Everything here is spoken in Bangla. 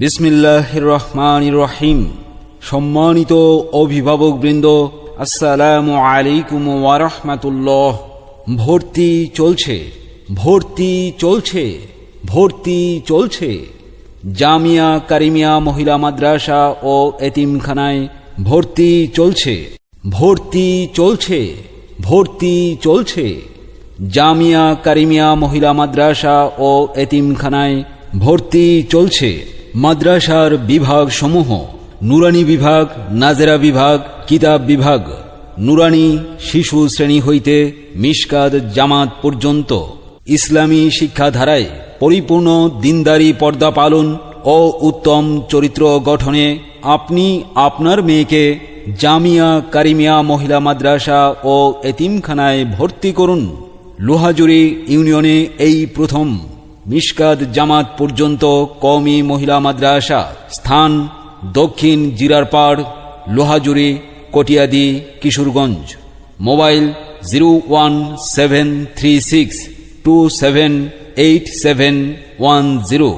বিসমিল্লাহ রহমান রহিম সম্মানিত অভিভাবকবৃন্দ, আসসালামু আলাইকুম ওয়ারহমাতুল্লাহ ভর্তি চলছে ভর্তি চলছে ভর্তি চলছে। জামিয়া কারিমিয়া মহিলা মাদ্রাসা ও এতিমখানায় ভর্তি চলছে ভর্তি চলছে ভর্তি চলছে। জামিয়া কারিমিয়া মহিলা মাদ্রাসা ও এতিমখানায় ভর্তি চলছে। মাদ্রাসার বিভাগ সমূহ নুরানি বিভাগ, নাজেরা বিভাগ, কিতাব বিভাগ, নুরানি শিশু শ্রেণি হইতে মিশকাদ জামাত পর্যন্ত ইসলামী শিক্ষাধারায় পরিপূর্ণ দিনদারি পর্দা পালন ও উত্তম চরিত্র গঠনে আপনি আপনার মেয়েকে জামিয়া কারিমিয়া মহিলা মাদ্রাসা ও এতিমখানায় ভর্তি করুন। লোহাজুরি ইউনিয়নে এই প্রথম। মিশকাদ জামাত পর্যন্ত কওমি মহিলা মাদ্রাসা, স্থান দক্ষিণ Jirarpar, Lohajuri, Katiadi, Kishoreganj. Mobile zero one seven three six two seven eight seven one zero.